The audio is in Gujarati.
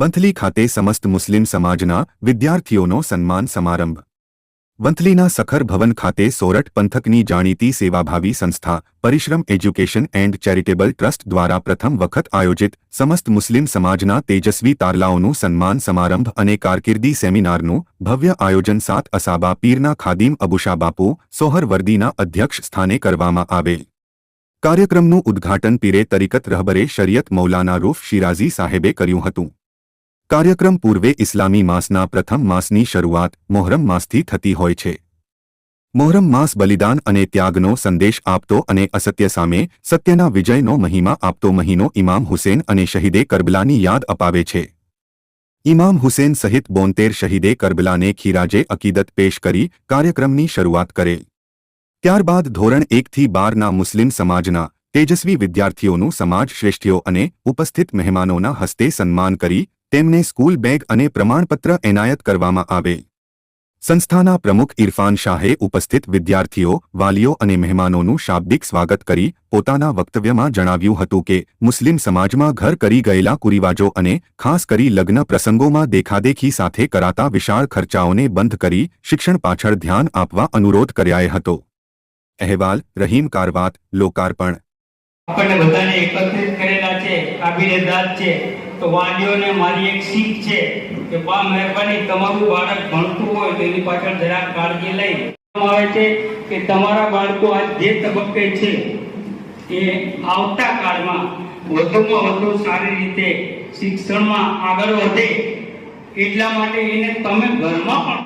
વંથલી ખાતે સમસ્ત મુસ્લિમ સમાજના વિદ્યાર્થીઓનો સન્માન સમારંભ. વંથલીના સખર ભવન ખાતે સોરઠ પંથકની જાણીતી સેવાભાવી સંસ્થા, પરિશ્રમ એજ્યુકેશન એન્ડ ચેરિટેબલ ટ્રસ્ટ દ્વારા પ્રથમ વખત આયોજિત સમસ્ત મુસ્લિમ સમાજના તેજસ્વી તારલાઓનું સન્માન સમારંભ અને કારકિર્દી સેમિનારનું ભવ્ય આયોજન સાત અસાબા પીરના ખાદીમ અબુશા બાપુ સોહરવર્દીના અધ્યક્ષ સ્થાને કરવામાં આવેલ. કાર્યક્રમનું ઉદ્ઘાટન પીરે તરીકત રહબરે શરિયત મૌલાના રૂફ શિરાઝી સાહેબે કર્યું હતું. કાર્યક્રમ પૂર્વે ઇસ્લામી માસના પ્રથમ માસની શરૂઆત મોહરમ માસથી થતી હોય છે. મોહરમ માસ બલિદાન અને ત્યાગનો સંદેશ આપતો અને અસત્ય સામે સત્યના વિજયનો મહિમા આપતો મહિનો ઇમામ હુસેન અને શહીદે કરબલાની યાદ અપાવે છે. ઇમામ હુસેન સહિત બોંતેર શહીદે કરબલાને ખીરાજે અકીદત પેશ કરી કાર્યક્રમની શરૂઆત કરેલ. ત્યારબાદ ધોરણ એકથી બારના મુસ્લિમ સમાજના તેજસ્વી વિદ્યાર્થીઓનું સમાજ શ્રેષ્ઠીઓ અને ઉપસ્થિત મહેમાનોના હસ્તે સન્માન કરી તેમને સ્કૂલ બેગ અને પ્રમાણપત્ર એનાયત કરવામાં આવે. સંસ્થાના પ્રમુખ ઇરફાન શાહે ઉપસ્થિત વિદ્યાર્થીઓ, વાલીઓ અને મહેમાનોનું શાબ્દિક સ્વાગત કરી પોતાના વક્તવ્યમાં જણાવ્યું હતું કે, મુસ્લિમ સમાજમાં ઘર કરી ગયેલા કુરિવાજો અને ખાસ કરી લગ્ન પ્રસંગોમાં દેખાદેખી સાથે કરાતા વિશાળ ખર્ચાઓને બંધ કરી શિક્ષણ પાછળ ધ્યાન આપવા અનુરોધ કર્યાય હતો. અહેવાલ, રહીમ કારવાત, લોકાર્પણ. આપણને બધાને એકત્રિત છે છે, તો વાલીઓને મારી એક શીખ છે કે બા મહેરબાની તમારું બાળક ભણતું હોય તો એની પાછળ જરાક કાળજી લઈ. આવે છે કે તમારા બાળકો આજ જે તબક્કે છે એ આવતા કાળમાં વધુમાં વધુ સારી રીતે શિક્ષણમાં આગળ વધે એટલા માટે એને તમે ઘરમાં પણ